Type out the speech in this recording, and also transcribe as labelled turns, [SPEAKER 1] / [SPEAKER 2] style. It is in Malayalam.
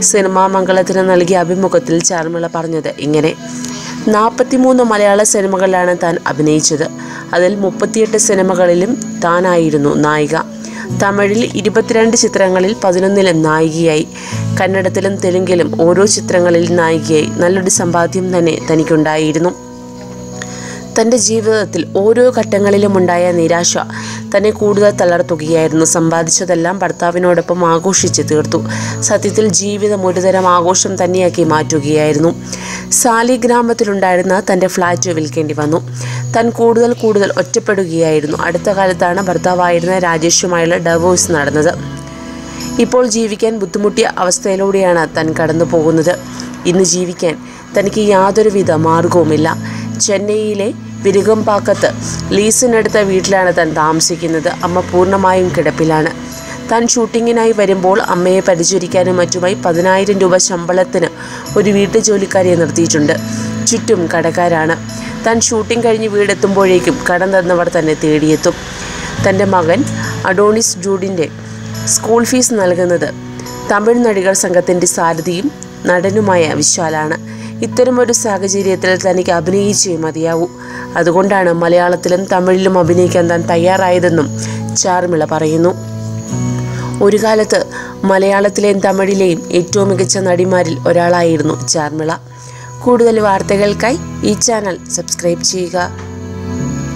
[SPEAKER 1] സിനിമാ മംഗളത്തിന് നൽകിയ അഭിമുഖത്തിൽ ചാർമിള പറഞ്ഞത് ഇങ്ങനെ. നാൽപ്പത്തിമൂന്ന് മലയാള സിനിമകളിലാണ് താൻ അഭിനയിച്ചത്. അതിൽ മുപ്പത്തിയെട്ട് സിനിമകളിലും താനായിരുന്നു നായിക. തമിഴിൽ ഇരുപത്തിരണ്ട് ചിത്രങ്ങളിൽ പതിനൊന്നിലും നായികയായി. കന്നഡത്തിലും തെലുങ്കിലും ഓരോ ചിത്രങ്ങളിൽ നായികയായി. നല്ലൊരു സമ്പാദ്യം തന്നെ തനിക്കുണ്ടായിരുന്നു. തന്റെ ജീവിതത്തിൽ ഓരോ ഘട്ടങ്ങളിലും ഉണ്ടായ നിരാശ തന്നെ കൂടുതൽ തളർത്തുകയായിരുന്നു. സമ്പാദിച്ചതെല്ലാം ഭർത്താവിനോടൊപ്പം ആഘോഷിച്ച് തീർത്തു. സത്യത്തിൽ ജീവിതം ഒരുതരം ആഘോഷം തന്നെയാക്കി മാറ്റുകയായിരുന്നു. സാലി ഗ്രാമത്തിലുണ്ടായിരുന്ന തന്റെ ഫ്ലാറ്റ് വിൽക്കേണ്ടി വന്നു. താൻ കൂടുതൽ കൂടുതൽ ഒറ്റപ്പെടുകയായിരുന്നു. അടുത്ത കാലത്താണ് ഭർത്താവായിരുന്ന രാജേഷുമായുള്ള ഡവോഴ്സ് നടന്നത്. ഇപ്പോൾ ജീവിക്കാൻ ബുദ്ധിമുട്ടിയ അവസ്ഥയിലൂടെയാണ് താൻ കടന്നു പോകുന്നത് ഇന്ന് ജീവിക്കാൻ തനിക്ക് യാതൊരുവിധ മാർഗവുമില്ല. ചെന്നൈയിലെ വിരുകമ്പാക്കത്ത് ലീസിനെടുത്ത വീട്ടിലാണ് താൻ താമസിക്കുന്നത്. അമ്മ പൂർണമായും കിടപ്പിലാണ്. താൻ ഷൂട്ടിങ്ങിനായി വരുമ്പോൾ അമ്മയെ പരിചരിക്കാനും മറ്റുമായി പതിനായിരം രൂപ ശമ്പളത്തിന് ഒരു വീട്ടുജോലിക്കാരിയെ നിർത്തിയിട്ടുണ്ട്. ചുറ്റും കടക്കാരാണ്. താൻ ഷൂട്ടിംഗ് കഴിഞ്ഞ് വീടെത്തുമ്പോഴേക്കും കടം തന്നവർ തന്നെ തേടിയെത്തും. തന്റെ മകൻ അഡോണിസ് ജൂഡിന്റെ സ്കൂൾ ഫീസ് നൽകുന്നത് തമിഴ് നടികൾ സംഘത്തിന്റെ സാരഥിയും നടനുമായ വിശാലാണ്. ഇത്തരമൊരു സാഹചര്യത്തിൽ തനിക്ക് അഭിനയിച്ചേ മതിയാവൂ. അതുകൊണ്ടാണ് മലയാളത്തിലും തമിഴിലും അഭിനയിക്കാൻ താൻ തയ്യാറായതെന്നും ചാർമിള പറയുന്നു. ഒരു കാലത്ത് മലയാളത്തിലെയും തമിഴിലെയും ഏറ്റവും മികച്ച നടിമാരിൽ ഒരാളായിരുന്നു ചാർമിള. കൂടുതൽ വാർത്തകൾക്കായി ഈ ചാനൽ സബ്സ്ക്രൈബ് ചെയ്യുക.